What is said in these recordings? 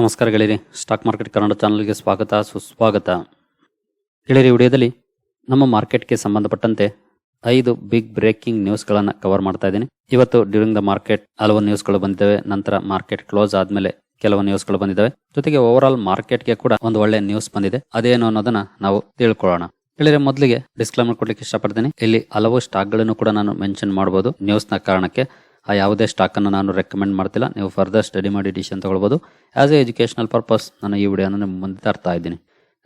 ನಮಸ್ಕಾರ ಗೆಳೆಯರಿ stock market Kannada ಚಾನಲ್ಗೆ ಸ್ವಾಗತ, ಸುಸ್ವಾಗತ. ಗೆಳೆಯರಿ ವಿಡಿಯೋದಲ್ಲಿ ನಮ್ಮ ಮಾರ್ಕೆಟ್ಗೆ ಸಂಬಂಧಪಟ್ಟಂತೆ ಐದು ಬಿಗ್ ಬ್ರೇಕಿಂಗ್ ನ್ಯೂಸ್ಗಳನ್ನು ಕವರ್ ಮಾಡ್ತಾ ಇದ್ದೀನಿ. ಇವತ್ತು ಡ್ಯೂರಿಂಗ್ ದ ಮಾರ್ಕೆಟ್ ಹಲವು ನ್ಯೂಸ್ಗಳು ಬಂದಿದ್ದಾವೆ, ನಂತರ ಮಾರ್ಕೆಟ್ ಕ್ಲೋಸ್ ಆದಮೇಲೆ ಕೆಲವು ನ್ಯೂಸ್ಗಳು ಬಂದಿದ್ದಾವೆ. ಜೊತೆಗೆ ಓವರ್ ಆಲ್ ಮಾರ್ಕೆಟ್ಗೆ ಕೂಡ ಒಂದು ಒಳ್ಳೆ ನ್ಯೂಸ್ ಬಂದಿದೆ. ಅದೇನು ಅನ್ನೋದನ್ನ ನಾವು ತಿಳ್ಕೊಳ್ಳೋಣ. ಹೇಳಿದ್ರೆ ಮೊದಲಿಗೆ ಡಿಸ್ಕ್ಲೈಮರ್ ಕೊಡ್ಲಿಕ್ಕೆ ಇಷ್ಟಪಡ್ತೀನಿ. ಇಲ್ಲಿ ಹಲವು ಸ್ಟಾಕ್ಗಳನ್ನು ಕೂಡ ನಾನು ಮೆನ್ಷನ್ ಮಾಡಬಹುದು ನ್ಯೂಸ್ನ ಕಾರಣಕ್ಕೆ. ಆ ಯಾವುದೇ ಸ್ಟಾಕ್ ಅನ್ನು ನಾನು ರೆಕಮೆಂಡ್ ಮಾಡ್ತಿಲ್ಲ. ನೀವು ಫರ್ದರ್ ಸ್ಟಡಿ ಮಾಡಿ ಡಿಸಿಷನ್ ತೊಗೊಳ್ಬೋದು. ಆ್ಯಸ್ ಎ ಎಜುಕೇಶನಲ್ ಪರ್ಪಸ್ ನಾನು ಈ ವಿಡಿಯೋನ ನಿಮ್ಮ ಮುಂದೆ ತರ್ತಾ ಇದ್ದೀನಿ.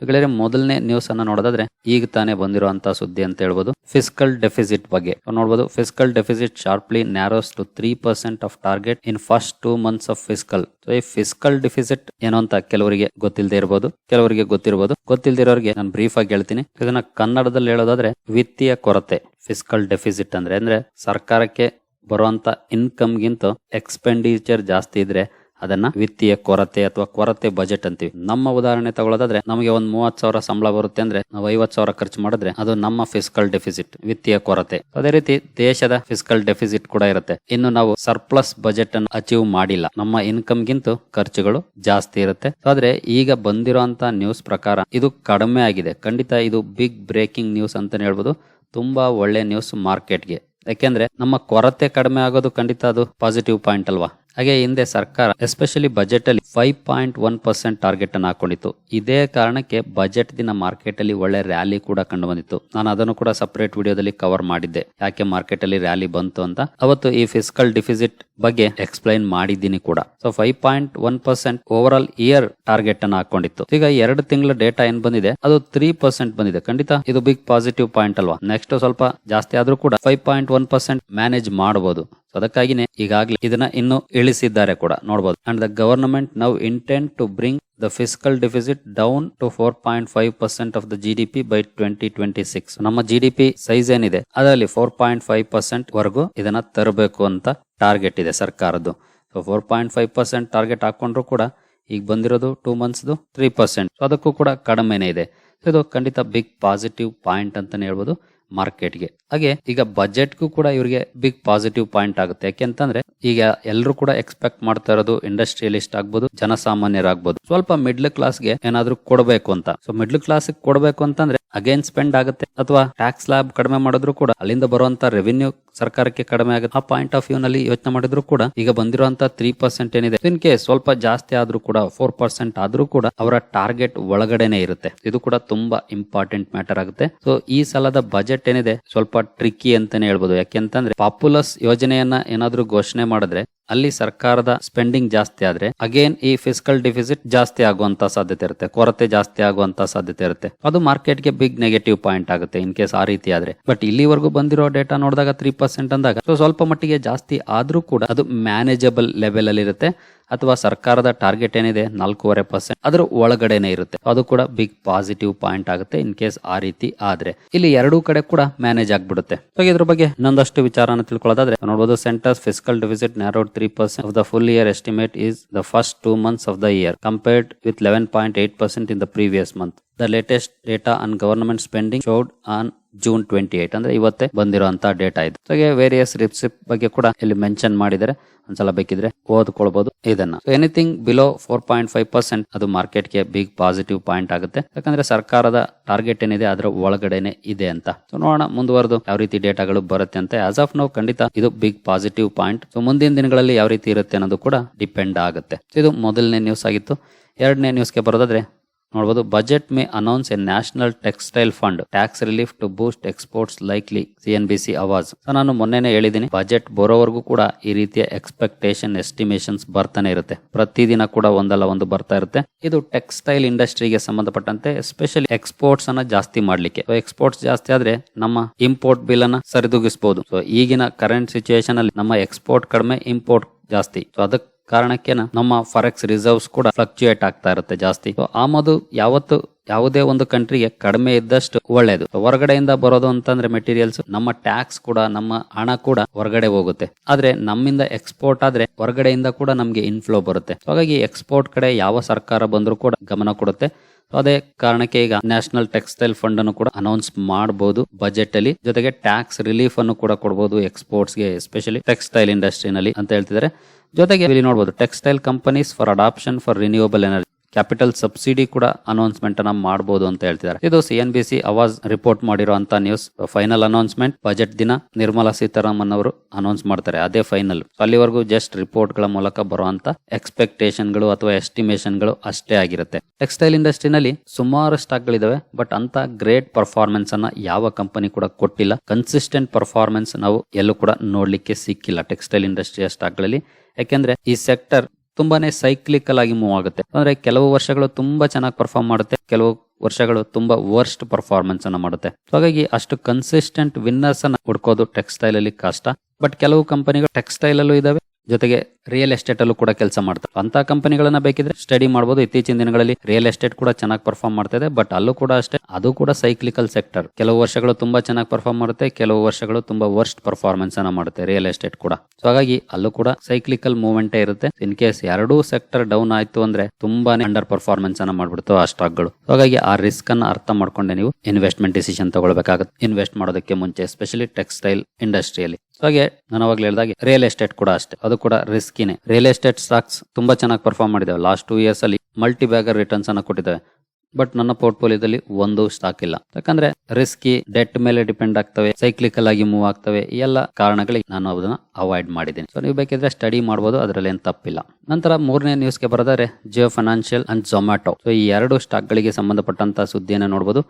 ಗೆಳೆಯರೆ, ಮೊದಲನೇ ನ್ಯೂಸ್ ಅನ್ನ ನೋಡೋದಾದ್ರೆ, ಈಗ ತಾನೇ ಬಂದಿರುವಂತಹ ಸುದ್ದಿ ಅಂತ ಹೇಳ್ಬೋದು. ಫಿಸಿಕಲ್ ಡೆಫಿಸಿಟ್ ಬಗ್ಗೆ. ನೋಡಬಹುದು fiscal deficit sharply narrows to three percent of target in first two months of fiscal so ಈ ಫಿಸಿಕಲ್ ಡೆಫಿಸಿಟ್ ಏನು ಅಂತ ಕೆಲವರಿಗೆ ಗೊತ್ತಿಲ್ಲದೆ ಇರಬಹುದು ಕೆಲವರಿಗೆ ಗೊತ್ತಿರಬಹುದು ಗೊತ್ತಿಲ್ದಿರೋರಿಗೆ ನಾನು ಬ್ರೀಫ್ ಆಗಿ ಹೇಳ್ತೀನಿ. ಇದನ್ನ ಕನ್ನಡದಲ್ಲಿ ಹೇಳೋದಾದ್ರೆ, ವಿತ್ತೀಯ ಕೊರತೆ. ಫಿಸಿಕಲ್ ಡೆಫಿಸಿಟ್ ಅಂದ್ರೆ ಅಂದ್ರೆ ಸರ್ಕಾರಕ್ಕೆ ಬರುವಂತ ಇನ್ಕಮ್ಗಿಂತ ಎಕ್ಸ್ಪೆಂಡಿಚರ್ ಜಾಸ್ತಿ ಇದ್ರೆ ಅದನ್ನ ವಿತ್ತೀಯ ಕೊರತೆ ಅಥವಾ ಕೊರತೆ ಬಜೆಟ್ ಅಂತೀವಿ. ನಮ್ಮ ಉದಾಹರಣೆ ತಗೊಳ್ಳೋದಾದ್ರೆ ನಮಗೆ ಒಂದ್ ಮೂವತ್ ಸಾವಿರ ಸಂಬಳ ಬರುತ್ತೆ ಅಂದ್ರೆ ನಾವು ಐವತ್ ಸಾವಿರ ಖರ್ಚು ಮಾಡಿದ್ರೆ ಅದು ನಮ್ಮ ಫಿಸಿಕಲ್ ಡೆಫಿಸಿಟ್ ವಿತ್ತೀಯ ಕೊರತೆ. ಅದೇ ರೀತಿ ದೇಶದ ಫಿಸಿಕಲ್ ಡೆಫಿಸಿಟ್ ಕೂಡ ಇರುತ್ತೆ. ಇನ್ನು ನಾವು ಸರ್ಪ್ಲಸ್ ಬಜೆಟ್ ಅನ್ನು ಅಚೀವ್ ಮಾಡಿಲ್ಲ. ನಮ್ಮ ಇನ್ಕಮ್ ಗಿಂತ ಖರ್ಚುಗಳು ಜಾಸ್ತಿ ಇರುತ್ತೆ. ಆದ್ರೆ ಈಗ ಬಂದಿರುವಂತ ನ್ಯೂಸ್ ಪ್ರಕಾರ ಇದು ಕಡಿಮೆ ಆಗಿದೆ. ಖಂಡಿತ ಇದು ಬಿಗ್ ಬ್ರೇಕಿಂಗ್ ನ್ಯೂಸ್ ಅಂತಾನೆ ಹೇಳ್ಬೋದು. ತುಂಬಾ ಒಳ್ಳೆ ನ್ಯೂಸ್ ಮಾರ್ಕೆಟ್ಗೆ ಯಾಕೆಂದ್ರೆ ನಮ್ಮ ಕೊರತೆ ಕಡಿಮೆ ಆಗೋದು ಖಂಡಿತ ಅದು ಪಾಸಿಟಿವ್ ಪಾಯಿಂಟ್ ಅಲ್ವಾ? ಹಾಗೆ ಹಿಂದೆ ಸರ್ಕಾರ ಎಸ್ಪೆಷಲಿ ಬಜೆಟ್ ಅಲ್ಲಿ five point one percent target ಅನ್ನು ಹಾಕೊಂಡಿತ್ತು. ಇದೇ ಕಾರಣಕ್ಕೆ ಬಜೆಟ್ ದಿನ ಮಾರ್ಕೆಟ್ ಅಲ್ಲಿ ಒಳ್ಳೆ ರ್ಯಾಲಿ ಕೂಡ ಕಂಡು ಬಂದಿತ್ತು ನಾನು ಅದನ್ನು ಕೂಡ ಸಪರೇಟ್ ವಿಡಿಯೋದಲ್ಲಿ ಕವರ್ ಮಾಡಿದ್ದೆ. ಯಾಕೆ ಮಾರ್ಕೆಟ್ ಅಲ್ಲಿ ರ್ಯಾಲಿ ಬಂತು ಅಂತ. ಅವತ್ತು ಈ ಫಿಸಿಕಲ್ ಡಿಫಿಸಿಟ್ ಬಗ್ಗೆ ಎಕ್ಸ್ಪ್ಲೈನ್ ಮಾಡಿದ್ದೀನಿ ಕೂಡ. So five point one percent overall year target ಅನ್ನು ಹಾಕೊಂಡಿತ್ತು. ಈಗ ಎರಡು ತಿಂಗಳ ಡೇಟಾ ಏನ್ ಬಂದಿದೆ? ಅದು ತ್ರೀ ಪರ್ಸೆಂಟ್ ಬಂದಿದೆ. ಖಂಡಿತ ಇದು ಬಿಗ್ ಪಾಸಿಟಿವ್ ಪಾಯಿಂಟ್ ಅಲ್ವಾ? ನೆಕ್ಸ್ಟ್ ಸ್ವಲ್ಪ ಜಾಸ್ತಿ ಆದ್ರೂ ಕೂಡ five point one percent manage ಮಾಡಬಹುದು So, ಅದಕ್ಕಾಗಿನೇ ಈಗಾಗಲೇ ಇದನ್ನ ಇನ್ನು ಇಳಿಸಿದ್ದಾರೆ ಕೂಡ. ನೋಡಬಹುದು and the government now intent to bring the fiscal deficit down to four point five percent of the G D P by twenty twenty six ನಮ್ಮ G D P size ಏನಿದೆ, ಅದರಲ್ಲಿ ಫೋರ್ ಪಾಯಿಂಟ್ ಫೈವ್ ಪರ್ಸೆಂಟ್ ವರೆಗೂ ಇದನ್ನ ತರಬೇಕು ಅಂತ target ಇದೆ ಸರ್ಕಾರದ್ದು. So four point five percent target ಹಾಕೊಂಡ್ರು ಕೂಡ ಈಗ ಬಂದಿರೋದು ಟೂ ಮಂತ್ಸ್ದು ತ್ರೀ ಪರ್ಸೆಂಟ್ ಸೊ ಅದಕ್ಕೂ ಕೂಡ ಕಡಿಮೆನೇ ಇದೆ. ಇದು ಖಂಡಿತ ಬಿಗ್ ಪಾಸಿಟಿವ್ ಪಾಯಿಂಟ್ ಅಂತಾನೆ ಹೇಳ್ಬೋದು ಮಾರ್ಕೆಟ್ಗೆ ಹಾಗೆ ಈಗ ಬಜೆಟ್ಗೂ ಕೂಡ ಇವರಿಗೆ ಬಿಗ್ ಪಾಸಿಟಿವ್ ಪಾಯಿಂಟ್ ಆಗುತ್ತೆ. ಯಾಕೆಂತಂದ್ರೆ ಈಗ ಎಲ್ಲರೂ ಕೂಡ ಎಕ್ಸ್ಪೆಕ್ಟ್ ಮಾಡ್ತಾ ಇರೋದು ಇಂಡಸ್ಟ್ರಿಯಲಿಸ್ಟ್ ಆಗ್ಬೋದು, ಜನಸಾಮಾನ್ಯರಾಗ್ಬೋದು. ಸ್ವಲ್ಪ ಮಿಡ್ಲ್ ಕ್ಲಾಸ್ಗೆ ಏನಾದ್ರೂ ಕೊಡಬೇಕು ಅಂತ. ಸೊ ಮಿಡ್ಲ್ ಕ್ಲಾಸ್ ಕೊಡಬೇಕು ಅಂತಂದ್ರೆ ಅಗೇನ್ ಸ್ಪೆಂಡ್ ಆಗುತ್ತೆ. ಅಥವಾ ಟ್ಯಾಕ್ಸ್ ಲ್ಯಾಬ್ ಕಡಿಮೆ ಮಾಡಿದ್ರು ಕೂಡ ಅಲ್ಲಿಂದ ಬರುವಂತ ರೆವಿನ್ಯೂ ಸರ್ಕಾರಕ್ಕೆ ಕಡಿಮೆ ಆಗುತ್ತೆ. ಆ ಪಾಯಿಂಟ್ ಆಫ್ ವ್ಯೂ ನಲ್ಲಿ ಯೋಚನೆ ಮಾಡಿದ್ರು ಕೂಡ ಈಗ ಬಂದಿರುವಂತ ತ್ರೀ ಪರ್ಸೆಂಟ್ ಏನಿದೆ. ಇನ್ ಕೇಸ್ ಸ್ವಲ್ಪ ಜಾಸ್ತಿ ಆದ್ರೂ ಕೂಡ ಫೋರ್ ಪರ್ಸೆಂಟ್ ಆದ್ರೂ ಕೂಡ ಅವರ ಟಾರ್ಗೆಟ್ ಒಳಗಡೆನೆ ಇರುತ್ತೆ. ಇದು ಕೂಡ ತುಂಬಾ ಇಂಪಾರ್ಟೆಂಟ್ ಮ್ಯಾಟರ್ ಆಗುತ್ತೆ. ಸೊ ಈ ಸಲದ ಬಜೆಟ್ ಏನಿದೆ, ಸ್ವಲ್ಪ ಟ್ರಿಕ್ಕಿ ಅಂತಾನೆ ಹೇಳ್ಬೋದು. ಯಾಕೆಂತಂದ್ರೆ ಪಾಪ್ಯುಲಸ್ ಯೋಜನೆಯನ್ನ ಏನಾದ್ರೂ ಘೋಷಣೆ ಮಾಡಿದ್ರೆ ಅಲ್ಲಿ ಸರ್ಕಾರದ ಸ್ಪೆಂಡಿಂಗ್ ಜಾಸ್ತಿ ಆದ್ರೆ ಅಗೇನ್ ಈ ಫಿಸಿಕಲ್ ಡಿಫಿಸಿಟ್ ಜಾಸ್ತಿ ಆಗುವಂತ ಸಾಧ್ಯತೆ ಇರುತ್ತೆ, ಕೊರತೆ ಜಾಸ್ತಿ ಆಗುವಂತ ಸಾಧ್ಯತೆ ಇರುತ್ತೆ. ಅದು ಮಾರ್ಕೆಟ್ಗೆ ಬಿಗ್ ನೆಗೆಟಿವ್ ಪಾಯಿಂಟ್ ಆಗುತ್ತೆ ಇನ್ ಕೇಸ್ ಆ ರೀತಿ ಆದ್ರೆ. ಬಟ್ ಇಲ್ಲಿವರೆಗೂ ಬಂದಿರೋ ಡೇಟಾ ನೋಡಿದಾಗ ತ್ರೀ ಪರ್ಸೆಂಟ್ ಅಂದಾಗ ಸೊ ಸ್ವಲ್ಪ ಮಟ್ಟಿಗೆ ಜಾಸ್ತಿ ಆದ್ರೂ ಕೂಡ ಅದು ಮ್ಯಾನೇಜಬಲ್ ಲೆವೆಲ್ ಅಲ್ಲಿ ಇರುತ್ತೆ, ಅಥವಾ ಸರ್ಕಾರದ ಟಾರ್ಗೆಟ್ ಏನಿದೆ, ನಾಲ್ಕೂವರೆ ಪರ್ಸೆಂಟ್ ಅದರ ಒಳಗಡೆನೆ ಇರುತ್ತೆ. ಅದು ಕೂಡ ಬಿಗ್ ಪಾಸಿಟಿವ್ ಪಾಯಿಂಟ್ ಆಗುತ್ತೆ ಇನ್ ಕೇಸ್ ಆ ರೀತಿ ಆದ್ರೆ. ಇಲ್ಲಿ ಎರಡು ಕಡೆ ಕೂಡ ಮ್ಯಾನೇಜ್ ಆಗ್ಬಿಡುತ್ತೆ. ಇದ್ರ ಬಗ್ಗೆ ಇನ್ನೊಂದಷ್ಟು ವಿಚಾರನ ತಿಳ್ಕೊಳ್ಳೋದಾದ್ರೆ ನೋಡಬಹುದು centre fiscal deficit narrow 11.3% of the full year estimate is the first two months of the year, compared with 11.8% in the previous month. The latest data on government spending showed on June twenty eight ಅಂದ್ರೆ ಇವತ್ತೇ ಬಂದಿರುವಂತಹ data ಇದು ಹಾಗೆ various receipt ಬಗ್ಗೆ ಕೂಡ ಇಲ್ಲಿ mention ಮಾಡಿದ್ದಾರೆ ಒಂದ್ಸಲ ಬೇಕಿದ್ರೆ ಓದ್ಕೊಳ್ಬಹುದು ಇದನ್ನ anything below four point five percent ಅದು ಮಾರ್ಕೆಟ್ಗೆ ಬಿಗ್ ಪಾಸಿಟಿವ್ ಪಾಯಿಂಟ್ ಆಗುತ್ತೆ. ಯಾಕಂದ್ರೆ ಸರ್ಕಾರದ ಟಾರ್ಗೆಟ್ ಏನಿದೆ, ಅದರ ಒಳಗಡೆನೆ ಇದೆ ಅಂತ. ನೋಡೋಣ ಮುಂದುವರೆದು ಯಾವ ರೀತಿ ಡೇಟಾಗಳು ಬರುತ್ತೆ ಅಂತ. ಆಸ್ ಆಫ್ ನೋ ಖಂಡಿತ ಇದು ಬಿಗ್ ಪಾಸಿಟಿವ್ ಪಾಯಿಂಟ್ ಸೊ ಮುಂದಿನ ದಿನಗಳಲ್ಲಿ ಯಾವ ರೀತಿ ಇರುತ್ತೆ ಅನ್ನೋದು ಕೂಡ ಡಿಪೆಂಡ್ ಆಗುತ್ತೆ. ಇದು ಮೊದಲನೇ ನ್ಯೂಸ್ ಆಗಿತ್ತು. ಎರಡನೇ ನ್ಯೂಸ್ಗೆ ಬರೋದಾದ್ರೆ ನೋಡಬಹುದು budget may announce a national textile fund tax relief to boost exports likely C N B C Awaaz ನಾನು ಮೊನ್ನೆನೆ ಹೇಳಿದ್ದೀನಿ ಬಜೆಟ್ ಬರೋವರೆಗೂ ಕೂಡ ಈ ರೀತಿಯ ಎಕ್ಸ್ಪೆಕ್ಟೇಷನ್ ಎಸ್ಟಿಮೇಷನ್ಸ್ ಬರ್ತಾನೆ ಇರುತ್ತೆ. ಪ್ರತಿದಿನ ಕೂಡ ಒಂದಲ್ಲ, ಒಂದು ಬರ್ತಾ ಇರುತ್ತೆ. ಇದು ಟೆಕ್ಸ್ಟೈಲ್ ಇಂಡಸ್ಟ್ರಿಗೆ ಸಂಬಂಧಪಟ್ಟಂತೆ ಎಸ್ಪೆಷಲಿ ಎಕ್ಸ್ಪೋರ್ಟ್ಸ್ ಅನ್ನ ಜಾಸ್ತಿ ಮಾಡ್ಲಿಕ್ಕೆ. ಎಕ್ಸ್ಪೋರ್ಟ್ಸ್ ಜಾಸ್ತಿ ಆದ್ರೆ ನಮ್ಮ ಇಂಪೋರ್ಟ್ ಬಿಲ್ ಅನ್ನ ಸರಿದೂಗಿಸಬಹುದು ಸೊ ಈಗಿನ ಕರೆಂಟ್ ಸಿಚುಯೇಷನ್ ಅಲ್ಲಿ ನಮ್ಮ ಎಕ್ಸ್ಪೋರ್ಟ್ ಕಡಿಮೆ ಇಂಪೋರ್ಟ್ ಜಾಸ್ತಿ. ಸೊ ಅದಕ್ಕೆ ಕಾರಣಕ್ಕೆ ನಮ್ಮ ಫಾರೆಕ್ಸ್ ರಿಸರ್ವ್ಸ್ ಕೂಡ ಫ್ಲಕ್ಚುಯೇಟ್ ಆಗ್ತಾ ಇರುತ್ತೆ ಜಾಸ್ತಿ. ಆಮದು ಯಾವತ್ತು ಯಾವುದೇ ಒಂದು ಕಂಟ್ರಿಗೆ ಕಡಿಮೆ ಇದ್ದಷ್ಟು ಒಳ್ಳೇದು. ಹೊರಗಡೆಯಿಂದ ಬರೋದು ಅಂತಂದ್ರೆ ಮೆಟೀರಿಯಲ್ಸ್ ನಮ್ಮ ಟ್ಯಾಕ್ಸ್ ಕೂಡ, ನಮ್ಮ ಹಣ ಕೂಡ ಹೊರಗಡೆ ಹೋಗುತ್ತೆ. ಆದ್ರೆ ನಮ್ಮಿಂದ ಎಕ್ಸ್ಪೋರ್ಟ್ ಆದ್ರೆ ಹೊರಗಡೆಯಿಂದ ಕೂಡ ನಮ್ಗೆ ಇನ್ಫ್ಲೋ ಬರುತ್ತೆ. ಹಾಗಾಗಿ ಎಕ್ಸ್ಪೋರ್ಟ್ ಕಡೆ ಯಾವ ಸರ್ಕಾರ ಬಂದರೂ ಕೂಡ ಗಮನ ಕೊಡುತ್ತೆ. ಅದೇ ಕಾರಣಕ್ಕೆ ಈಗ ನ್ಯಾಷನಲ್ ಟೆಕ್ಸ್ಟೈಲ್ ಫಂಡ್ ಅನ್ನು ಕೂಡ ಅನೌನ್ಸ್ ಮಾಡಬಹುದು ಬಜೆಟ್ ಅಲ್ಲಿ. ಜೊತೆಗೆ ಟ್ಯಾಕ್ಸ್ ರಿಲೀಫ್ ಅನ್ನು ಕೂಡ ಕೊಡಬಹುದು ಎಕ್ಸ್ಪೋರ್ಟ್ಸ್ಗೆ ಎಸ್ಪೆಷಲಿ ಟೆಕ್ಸ್ಟೈಲ್ ಇಂಡಸ್ಟ್ರಿನಲ್ಲಿ ಅಂತ ಹೇಳ್ತಿದ್ದಾರೆ. ಜೊತೆಗೆ ಇಲ್ಲಿ ನೋಡಬಹುದು textile companies for adoption for renewable energy capital subsidy ಕೂಡ ಅನೌನ್ಸ್ಮೆಂಟ್ ಅನ್ನ ಮಾಡಬಹುದು ಅಂತ ಹೇಳ್ತಿದ್ದಾರೆ. ಇದು C N B C Awaaz report ಮಾಡಿರುವಂತ ನ್ಯೂಸ್ ಫೈನಲ್ ಅನೌನ್ಸ್ಮೆಂಟ್ ಬಜೆಟ್ ದಿನ ನಿರ್ಮಲಾ ಸೀತಾರಾಮನ್ ಅವರು ಅನೌನ್ಸ್ ಮಾಡ್ತಾರೆ. ಅದೇ ಫೈನಲ್ ಅಲ್ಲಿವರೆಗೂ ಜಸ್ಟ್ ರಿಪೋರ್ಟ್ಗಳ ಮೂಲಕ ಬರುವಂತ ಎಕ್ಸ್ಪೆಕ್ಟೇಷನ್ಗಳು ಅಥವಾ ಎಸ್ಟಿಮೇಷನ್ಗಳು ಅಷ್ಟೇ ಆಗಿರುತ್ತೆ. ಟೆಕ್ಸ್ಟೈಲ್ ಇಂಡಸ್ಟ್ರಿನಲ್ಲಿ ಸುಮಾರು ಸ್ಟಾಕ್ ಗಳಿದಾವೆ ಬಟ್ ಅಂತ ಗ್ರೇಟ್ ಪರ್ಫಾರ್ಮೆನ್ಸ್ ಅನ್ನ ಯಾವ ಕಂಪನಿ ಕೂಡ ಕೊಟ್ಟಿಲ್ಲ. ಕನ್ಸಿಸ್ಟೆಂಟ್ ಪರ್ಫಾರ್ಮೆನ್ಸ್ ನಾವು ಎಲ್ಲೂ ಕೂಡ ನೋಡ್ಲಿಕ್ಕೆ ಸಿಕ್ಕಿಲ್ಲ ಟೆಕ್ಸ್ಟೈಲ್ ಇಂಡಸ್ಟ್ರಿಯ ಸ್ಟಾಕ್ಗಳಲ್ಲಿ. ಯಾಕೆಂದ್ರೆ ಈ ಸೆಕ್ಟರ್ ತುಂಬಾನೇ ಸೈಕ್ಲಿಕಲ್ ಆಗಿ ಮೂವ್ ಆಗುತ್ತೆ. ಅಂದ್ರೆ ಕೆಲವು ವರ್ಷಗಳು ತುಂಬಾ ಚೆನ್ನಾಗಿ ಪರ್ಫಾರ್ಮ್ ಮಾಡುತ್ತೆ, ಕೆಲವು ವರ್ಷಗಳು ತುಂಬಾ ವರ್ಸ್ಟ್ ಪರ್ಫಾರ್ಮೆನ್ಸ್ ಅನ್ನ ಮಾಡುತ್ತೆ. ಹಾಗಾಗಿ ಅಷ್ಟು ಕನ್ಸಿಸ್ಟೆಂಟ್ ವಿನ್ನರ್ಸ್ ಅನ್ನ ಹುಡ್ಕೋದು ಟೆಕ್ಸ್ಟೈಲ್ ಅಲ್ಲಿ ಕಷ್ಟ. ಬಟ್ ಕೆಲವು ಕಂಪನಿಗಳು ಟೆಕ್ಸ್ಟೈಲ್ ಅಲ್ಲೂ ಇದಾವೆ. ಜೊತೆಗೆ ರಿಯಲ್ ಎಸ್ಟೇಟ್ ಅಲ್ಲೂ ಕೂಡ ಕೆಲಸ ಮಾಡ್ತಾರೆ. ಅಂತ ಕಂಪನಿಗಳನ್ನ ಬೇಕಿದ್ರೆ ಸ್ಟಡಿ ಮಾಡಬಹುದು ಇತ್ತೀಚಿನ ದಿನಗಳಲ್ಲಿ ರಿಯಲ್ ಎಸ್ಟೇಟ್ ಕೂಡ ಚೆನ್ನಾಗಿ ಪರ್ಫಾರ್ಮ್ ಮಾಡ್ತಾ ಇದೆ ಬಟ್ ಅಲ್ಲೂ ಕೂಡ ಅಷ್ಟೇ, ಅದು ಕೂಡ ಸೈಕ್ಲಿಕಲ್ ಸೆಕ್ಟರ್ ಕೆಲವು ವರ್ಷಗಳು ತುಂಬಾ ಚೆನ್ನಾಗಿ ಪರ್ಫಾರ್ಮ್ ಮಾಡುತ್ತೆ, ಕೆಲವು ವರ್ಷಗಳು ತುಂಬಾ ವರ್ಸ್ಟ್ ಪರ್ಫಾರ್ಮೆನ್ಸ್ ಅನ್ನ ಮಾಡುತ್ತೆ ರಿಯಲ್ ಎಸ್ಟೇಟ್ ಕೂಡ. ಸೊ ಹಾಗಾಗಿ ಅಲ್ಲೂ ಕೂಡ ಸೈಕ್ಲಿಕಲ್ ಮೂವ್ಮೆಂಟ್ ಇರುತ್ತೆ. ಇನ್ ಕೇಸ್ ಎರಡೂ ಸೆಕ್ಟರ್ ಡೌನ್ ಆಯ್ತು ಅಂದ್ರೆ ತುಂಬಾನೇ ಅಂಡರ್ ಪರ್ಫಾರ್ಮೆನ್ಸ್ ಅನ್ನ ಮಾಡ್ಬಿಡ್ತು ಆ ಸ್ಟಾಕ್ಗಳು. So ಹಾಗಾಗಿ ಆ ರಿಸ್ಕ್ ಅನ್ನ ಅರ್ಥ ಮಾಡ್ಕೊಂಡೆ ನೀವು. Investment decision ತಗೊಳ್ಬೇಕಾಗುತ್ತೆ. ಇನ್ವೆಸ್ಟ್ ಮಾಡೋದಕ್ಕೆ ಮುಂಚೆ ಸ್ಪೆಷಲಿ ಟೆಕ್ಸ್ಟೈಲ್ ಇಂಡಸ್ಟ್ರಿಯಲ್ಲಿ ಹಾಗೆ ನಾನು ಅವಾಗಲೇ ಹೇಳಿದಾಗೆ ರಿಯಲ್ ಎಸ್ಟೇಟ್ ಕೂಡ ಅಷ್ಟೇ. ಅದು ಕೂಡ ರಿಸ್ಕಿನೇ ರಿಯಲ್ ಎಸ್ಟೇಟ್ ಸ್ಟಾಕ್ಸ್ ತುಂಬಾ ಚೆನ್ನಾಗಿ ಪರ್ಫಾರ್ಮ್ ಮಾಡಿದಾವೆ. ಲಾಸ್ಟ್ ಟೂ ಇಯರ್ಸ್ ಅಲ್ಲಿ ಮಲ್ಟಿ ಬ್ಯಾಗರ್ ರಿಟರ್ನ್ಸ್ ಅನ್ನ ಕೊಟ್ಟಿದ್ದಾವೆ ಬಟ್ ನನ್ನ ಪೋರ್ಟ್ಫೋಲಿಯೋದಲ್ಲಿ ಒಂದು ಸ್ಟಾಕ್ ಇಲ್ಲ. ಯಾಕಂದ್ರೆ ರಿಸ್ಕಿ ಡೆಟ್ ಮೇಲೆ ಡಿಪೆಂಡ್ ಆಗ್ತವೆ ಸೈಕ್ಲಿಕಲ್ ಆಗಿ ಮೂವ್ ಆಗ್ತವೆ, ಈ ಎಲ್ಲ ಕಾರಣಗಳಿಗೆ ನಾನು ಅದನ್ನ ಅವಾಯ್ಡ್ ಮಾಡಿದ್ದೀನಿ. ಸೊ ನೀವು ಬೇಕಿದ್ರೆ ಸ್ಟಡಿ ಮಾಡಬಹುದು ಅದರಲ್ಲಿ ಏನು ತಪ್ಪಿಲ್ಲ. ನಂತರ ಮೂರನೇ ನ್ಯೂಸ್ಗೆ ಬರೋದಾದ್ರೆ Jio financial and Zomato so ಈ ಎರಡು ಸ್ಟಾಕ್ ಗಳಿಗೆ ಸಂಬಂಧಪಟ್ಟಂತ ಸುದ್ದಿಯನ್ನು ನೋಡಬಹುದು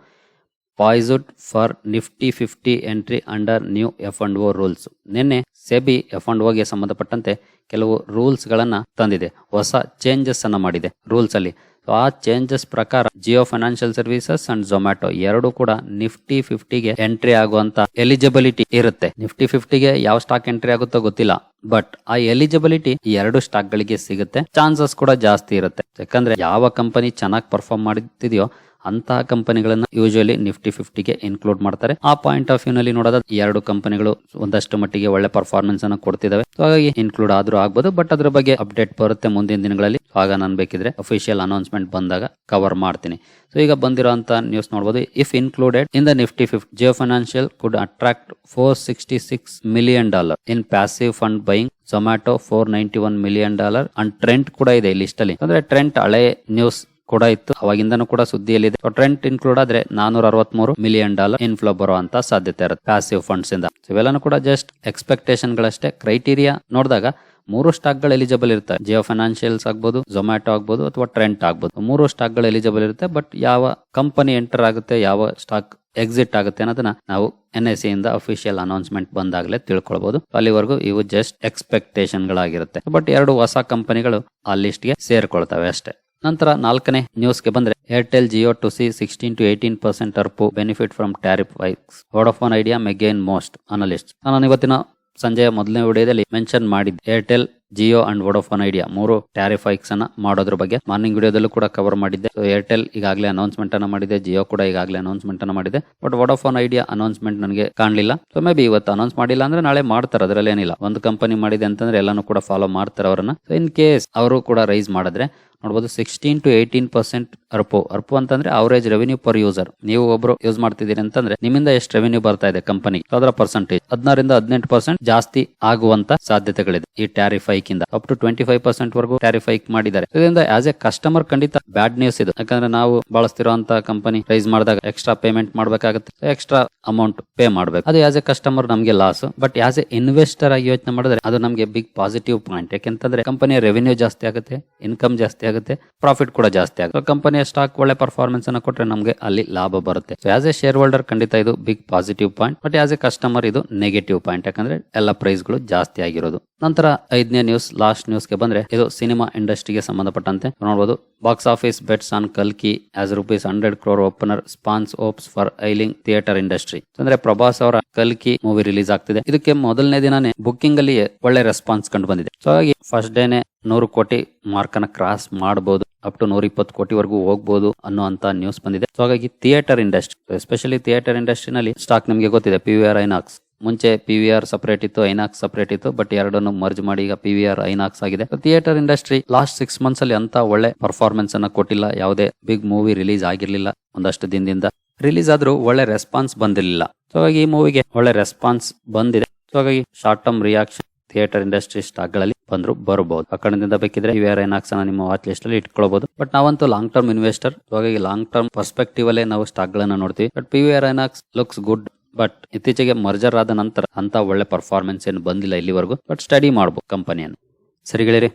poised for Nifty fifty entry under new F and O rules. ನಿನ್ನೆ ಸೆಬಿ ಎಫ್ ಅಂಡ್ ಓಗೆ ಸಂಬಂಧಪಟ್ಟಂತೆ ಕೆಲವು ರೂಲ್ಸ್ ಗಳನ್ನ ತಂದಿದೆ. ಹೊಸ ಚೇಂಜಸ್ ಅನ್ನ ಮಾಡಿದೆ ರೂಲ್ಸ್ ಅಲ್ಲಿ ಸೊ ಆ ಚೇಂಜಸ್ ಪ್ರಕಾರ Jio financial services and Zomato ಎರಡು ಕೂಡ ನಿಫ್ಟಿ ಫಿಫ್ಟಿಗೆ ಎಂಟ್ರಿ ಆಗುವಂತ ಎಲಿಜಿಬಿಲಿಟಿ ಇರುತ್ತೆ. ನಿಫ್ಟಿ ಫಿಫ್ಟಿಗೆ ಯಾವ ಸ್ಟಾಕ್ ಎಂಟ್ರಿ ಆಗುತ್ತೋ ಗೊತ್ತಿಲ್ಲ. ಬಟ್ ಆ ಎಲಿಜಿಬಿಲಿಟಿ ಎರಡು ಸ್ಟಾಕ್ ಗಳಿಗೆ ಸಿಗುತ್ತೆ. ಚಾನ್ಸಸ್ ಕೂಡ ಜಾಸ್ತಿ ಇರುತ್ತೆ. ಯಾಕಂದ್ರೆ ಯಾವ ಕಂಪನಿ ಚೆನ್ನಾಗಿ ಪರ್ಫಾರ್ಮ್ ಮಾಡುತ್ತಿದೆಯೋ ಅಂತಹ ಕಂಪನಿಗಳನ್ನ ಯೂಶುವಲಿ ನಿಫ್ಟಿ ಫಿಫ್ಟಿಗೆ ಇನ್ಕ್ಲೂಡ್ ಮಾಡ್ತಾರೆ. ಆ ಪಾಯಿಂಟ್ ಆಫ್ ವ್ಯೂ ನಲ್ಲಿ ನೋಡೋದ ಎರಡು ಕಂಪನಿಗಳು ಒಂದಷ್ಟು ಮಟ್ಟಿಗೆ ಒಳ್ಳೆ ಪರ್ಫಾರ್ಮೆನ್ಸ್ ಅನ್ನ ಕೊಡ್ತಿದಾವೆ. ಹಾಗಾಗಿ ಇನ್ಕ್ಲೂಡ್ ಆದ್ರೂ ಆಗಬಹುದು ಬಟ್ ಅದ್ರ ಬಗ್ಗೆ ಅಪ್ಡೇಟ್ ಬರುತ್ತೆ ಮುಂದಿನ ದಿನಗಳಲ್ಲಿ. ಆಗ ನಾನು ಬೇಕಿದ್ರೆ ಅಫಿಷಿಯಲ್ ಅನೌನ್ಸ್ಮೆಂಟ್ ಬಂದಾಗ ಕವರ್ ಮಾಡ್ತೀನಿ. ಸೊ ಈಗ ಬಂದಿರುವಂತ ನ್ಯೂಸ್ ನೋಡಬಹುದು if included in the Nifty fifty Jio financial could attract four sixty six million dollar in passive fund buying Zomato four ninety one million dollar and Trent ಕೂಡ ಇದೆ list ಅಲ್ಲಿ. ಅಂದ್ರೆ Trent ಹಳೆ news ಕೂಡ ಇತ್ತು. ಅವಾಗಿಂದನೂ ಕೂಡ ಸುದ್ದಿಯಲ್ಲಿದೆ. Trent include ಆದ್ರೆ ನಾನೂರ ಅರವತ್ಮೂರು ಮಿಲಿಯನ್ ಡಾಲರ್ ಇನ್ಫ್ಲೋ ಬರುವಂತ ಸಾಧ್ಯತೆ ಇರುತ್ತೆ ಪ್ಯಾಸಿವ್ ಫಂಡ್ಸ್ ಇಂದ. ಇವೆಲ್ಲನೂ ಕೂಡ ಜಸ್ಟ್ ಎಕ್ಸ್ಪೆಕ್ಟೇಷನ್ ಗಳಷ್ಟೇ. ಕ್ರೈಟೀರಿಯಾ ನೋಡಿದಾಗ ಮೂರು ಸ್ಟಾಕ್ಗಳು ಎಲಿಜಿಬಲ್ ಇರುತ್ತೆ. ಜಿಯೋ ಫೈನಾನ್ಷಿಯಲ್ಸ್ ಆಗ್ಬೋದು ಝೊಮ್ಯಾಟೊ ಆಗ್ಬೋದು ಅಥವಾ ಟ್ರೆಂಟ್ ಆಗ್ಬೋದು. ಮೂರು ಸ್ಟಾಕ್ಗಳು ಎಲಿಜಿಬಲ್ ಇರುತ್ತೆ ಬಟ್ ಯಾವ ಕಂಪನಿ ಎಂಟರ್ ಆಗುತ್ತೆ, ಯಾವ ಸ್ಟಾಕ್ ಎಕ್ಸಿಟ್ ಆಗುತ್ತೆ ಅನ್ನೋದನ್ನ ನಾವು ಎನ್ ಎಸ್ ಇಂದ ಅಫಿಷಿಯಲ್ ಅನೌನ್ಸ್ಮೆಂಟ್ ಬಂದಾಗಲೇ ತಿಳ್ಕೊಳ್ಬಹುದು ಅಲ್ಲಿವರೆಗೂ ಇವು ಜಸ್ಟ್ ಎಕ್ಸ್ಪೆಕ್ಟೇಷನ್ ಗಳಾಗಿರುತ್ತೆ. ಬಟ್ ಎರಡು ಹೊಸ ಕಂಪನಿಗಳು ಆ ಲಿಸ್ಟ್ಗೆ ಸೇರ್ಕೊಳ್ತವೆ ಅಷ್ಟೇ. ನಂತರ ನಾಲ್ಕನೇ ನ್ಯೂಸ್ಗೆ ಬಂದ್ರೆ Airtel Jio to see sixteen to eighteen percent ARPU benefit from tariff hikes Vodafone Idea may gain most analyst ನಾನು ಇವತ್ತಿನ ಸಂಜೆಯ ಮೊದಲನೇ ವಿಡಿಯೋದಲ್ಲಿ ಮೆನ್ಷನ್ ಮಾಡಿದ್ದೆ Airtel Jio and Vodafone Idea ಮೂರು ಟ್ಯಾರಿಫ್ ಹೈಕ್ಸ್ ಅನ್ನ ಮಾಡೋದ್ರ ಬಗ್ಗೆ ಮಾರ್ನಿಂಗ್ ವಿಡಿಯೋದಲ್ಲೂ ಕೂಡ ಕವರ್ ಮಾಡಿದ್ದೆ. ಏರ್ಟೆಲ್ ಈಗಾಗಲೇ ಅನೌನ್ಸ್ಮೆಂಟ್ ಅನ್ನ ಮಾಡಿದೆ ಜಿಯೋ ಕೂಡ ಈಗಾಗಲೇ ಅನೌನ್ಸ್ಮೆಂಟ್ ಅನ್ನ ಮಾಡಿದೆ. ಬಟ್ ವೋಡಾಫೋನ್ ಐಡಿಯಾ ಅನೌನ್ಸ್ಮೆಂಟ್ ನನಗೆ ಕಾಣಲಿಲ್ಲ. ಸೊ ಮೇ ಬಿ ಇವತ್ತು ಅನೌನ್ಸ್ ಮಾಡಿಲ್ಲ ಅಂದ್ರೆ ನಾಳೆ ಮಾಡ್ತಾರೆ ಅದರಲ್ಲಿ ಏನಿಲ್ಲ ಒಂದು ಕಂಪನಿ ಮಾಡಿದೆ ಅಂತಂದ್ರೆ ಎಲ್ಲಾನು ಕೂಡ ಫಾಲೋ ಮಾಡ್ತಾರೆ ಅವರನ್ನ. ಸೊ ಇನ್ ಕೇಸ್ ಅವರು ಕೂಡ ರೈಸ್ ಮಾಡಿದ್ರೆ ನೋಡಬಹುದು sixteen to eighteen percent ARPU. ARPU ಅಂತಂದ್ರೆ ಅವರೇಜ್ ರೆವೆನ್ಯೂ ಪರ್ ಯೂಸರ್ ನೀವು ಒಬ್ರು ಯೂಸ್ ಮಾಡ್ತಿದ್ದೀರಿ ಅಂತಂದ್ರೆ ನಿಮ್ಮಿಂದ ಎಷ್ಟು ರೆವೆನ್ಯೂ ಬರ್ತಾ ಇದೆ ಕಂಪನಿ ಅದರ ಪರ್ಸೆಂಟೇಜ್ ಹದಿನಾರಿಂದ ಹದಿನೆಂಟು ಪರ್ಸೆಂಟ್ ಜಾಸ್ತಿ ಆಗುವಂತ ಸಾಧ್ಯತೆಗಳಿದೆ ಈ ಟ್ಯಾರಿಫ್ ಹೈಕ್ ಇಂದ. Up to twenty five percent ವರೆಗೂ ಟ್ಯಾರಿಫ್ ಹೈಕ್ ಮಾಡಿದ್ದಾರೆ. ಇದರಿಂದ ಆಸ್ ಎ ಕಸ್ಟಮರ್ ಖಂಡಿತ ಬ್ಯಾಡ್ ನ್ಯೂಸ್ ಇದು. ಯಾಕಂದ್ರೆ ನಾವು ಬಳಸ್ತಿರುವಂತ ಕಂಪನಿ ರೈಸ್ ಮಾಡಿದಾಗ ಎಕ್ಸ್ಟ್ರಾ ಪೇಮೆಂಟ್ ಮಾಡಬೇಕಾಗುತ್ತೆ. ಎಕ್ಸ್ಟ್ರಾ ಅಮೌಂಟ್ ಪೇ ಮಾಡ್ಬೇಕು. ಅದು ಆಸ್ ಎ ಕಸ್ಟಮರ್ ನಮಗೆ loss but as a investor ಆಗಿ ಯೋಚನೆ ಮಾಡಿದ್ರೆ ಅದು ನಮಗೆ ಬಿಗ್ ಪಾಸಿಟಿವ್ ಪಾಯಿಂಟ್ ಯಾಕೆಂತಂದ್ರೆ ಕಂಪನಿಯ ರೆವೆನ್ಯೂ ಜಾಸ್ತಿ ಆಗುತ್ತೆ ಇನ್ಕಮ್ ಜಾಸ್ತಿ ಆಗುತ್ತೆ ಪ್ರಾಫಿಟ್ ಕೂಡ ಜಾಸ್ತಿ ಆಗುತ್ತೆ. ಕಂಪನಿಯ ಸ್ಟಾಕ್ ಒಳ್ಳೆ ಪರ್ಫಾರ್ಮೆನ್ಸ್ ಅನ್ನ ಕೊಟ್ರೆ ನಮಗೆ ಅಲ್ಲಿ ಲಾಭ ಬರುತ್ತೆ. ಆಸ್ ಎ ಶೇರ್ ಹೋಲ್ಡರ್ ಖಂಡಿತ ಇದು big positive point but as a customer ಇದು ನೆಗೆಟಿವ್ ಪಾಯಿಂಟ್ ಯಾಕಂದ್ರೆ ಎಲ್ಲ ಪ್ರೈಸ್ಗಳು ಜಾಸ್ತಿ ಆಗಿರೋದು. ನಂತರ ಐದನೇ ನ್ಯೂಸ್ ಲಾಸ್ಟ್ ನ್ಯೂಸ್ಗೆ ಬಂದ್ರೆ ಇದು ಸಿನಿಮಾ ಇಂಡಸ್ಟ್ರಿಗೆ ಸಂಬಂಧಪಟ್ಟಂತೆ ನೋಡಬಹುದು ಬಾಕ್ಸ್ ಆಫೀಸ್ ಬೆಟ್ಸ್ ಆನ್ ಕಲ್ಕಿ as rupees hundred crore opener sparks hopes for ailing theatre industry ಅಂದ್ರೆ ಪ್ರಭಾಸ್ ಅವರ ಕಲ್ಕಿ ಮೂವಿ ರಿಲೀಸ್ ಆಗ್ತಿದೆ. ಇದಕ್ಕೆ ಮೊದಲನೇ ದಿನಾನೇ ಬುಕ್ಕಿಂಗ್ ಅಲ್ಲಿ ಒಳ್ಳೆ ರೆಸ್ಪಾನ್ಸ್ ಕಂಡು ಬಂದಿದೆ. ಸೊ ಹಾಗಾಗಿ ಫಸ್ಟ್ ಡೇನೆ ನೂರು ಕೋಟಿ ಮಾರ್ಕ್ ಅನ್ನ ಕ್ರಾಸ್ ಮಾಡಬಹುದು ಅಪ್ ಟು ನೂರ ಇಪ್ಪತ್ತು ಕೋಟಿವರೆಗೂ ಹೋಗ್ಬೋದು ಅನ್ನುವಂತ ನ್ಯೂಸ್ ಬಂದಿದೆ. ಸೊ ಹಾಗಾಗಿ ಥಿಯೇಟರ್ ಇಂಡಸ್ಟ್ರಿ ಎಸ್ಪೆಷಲಿ ಥಿಯೇಟರ್ ಇಂಡಸ್ಟ್ರಿನಲ್ಲಿ ಸ್ಟಾಕ್ ನಿಮಗೆ ಗೊತ್ತಿದೆ ಪಿ ವಿ ಆರ್ ಐನಾಕ್ಸ್ ಮುಂಚೆ ಪಿ ವಿ ಆರ್ ಸಪರೇಟ್ ಇತ್ತು ಐನಾಕ್ಸ್ ಸಪರೇಟ್ ಇತ್ತು ಬಟ್ ಎರಡನ್ನು ಮರ್ಜ್ ಮಾಡಿ ಈಗ ಪಿ ವಿ ಆರ್ ಐನಾಕ್ಸ್ ಆಗಿದೆ. Theatre industry last six months ಅಲ್ಲಿ ಅಂತ ಒಳ್ಳೆ ಪರ್ಫಾರ್ಮೆನ್ಸ್ ಅನ್ನ ಕೊಟ್ಟಿಲ್ಲ. ಯಾವುದೇ ಬಿಗ್ ಮೂವಿ ರಿಲೀಸ್ ಆಗಿರ್ಲಿಲ್ಲ ಒಂದಷ್ಟು ದಿನದಿಂದ. ರಿಲೀಸ್ ಆದ್ರೂ ಒಳ್ಳೆ ರೆಸ್ಪಾನ್ಸ್ ಬಂದಿರಲಿಲ್ಲ. ಸೊ ಹಾಗಾಗಿ ಈ ಮೂವಿಗೆ ಒಳ್ಳೆ ರೆಸ್ಪಾನ್ಸ್ ಬಂದಿದೆ. ಸೊ ಹಾಗಾಗಿ short term reaction theatre industry ಸ್ಟಾಕ್ಗಳಲ್ಲಿ ಬಂದ್ರು, ಬರಬಹುದು. ಆ ಕಡೆಯಿಂದ ಬೇಕಿದ್ರೆ ಆರ್ ಐನಾಕ್ಸ್ ನಿಮ್ಮ ವಾಚ್ ಲಿಸ್ಟ್ ಅಲ್ಲಿ ಇಟ್ಕೊಳ್ಬಹುದು ಬಟ್ ನಾವಂತೂ ಲಾಂಗ್ ಟರ್ಮ್ ಇನ್ವೆಸ್ಟರ್ ಹಾಗಾಗಿ ಲಾಂಗ್ ಟರ್ಮ್ ಪರ್ಸ್ಪೆಕ್ಟಿವ್ ಅಲ್ಲೇ ನಾವು ಸ್ಟಾಕ್ ಗಳನ್ನ ನೋಡ್ತೀವಿ. But P V R INOX looks good but ಇತ್ತೀಚೆಗೆ ಮರ್ಜರ್ ಆದ ನಂತರ ಅಂತ ಒಳ್ಳೆ ಪರ್ಫಾರ್ಮೆನ್ಸ್ ಏನು ಬಂದಿಲ್ಲ ಇಲ್ಲಿವರೆಗೂ. ಬಟ್ ಸ್ಟಡಿ ಮಾಡ್ಬೋದು ಕಂಪನಿಯನ್ನು ಸರಿ ಗೆಳೆಯರಿ,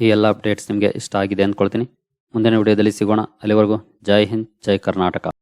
ಈ ಎಲ್ಲ ಅಪ್ಡೇಟ್ಸ್ ನಿಮಗೆ ಇಷ್ಟ ಆಗಿದೆ ಅಂದ್ಕೊಳ್ತೀನಿ. ಮುಂದಿನ ವಿಡಿಯೋದಲ್ಲಿ ಸಿಗೋಣ. ಅಲ್ಲಿವರೆಗೂ ಜೈ ಹಿಂದ್, ಜೈ ಕರ್ನಾಟಕ.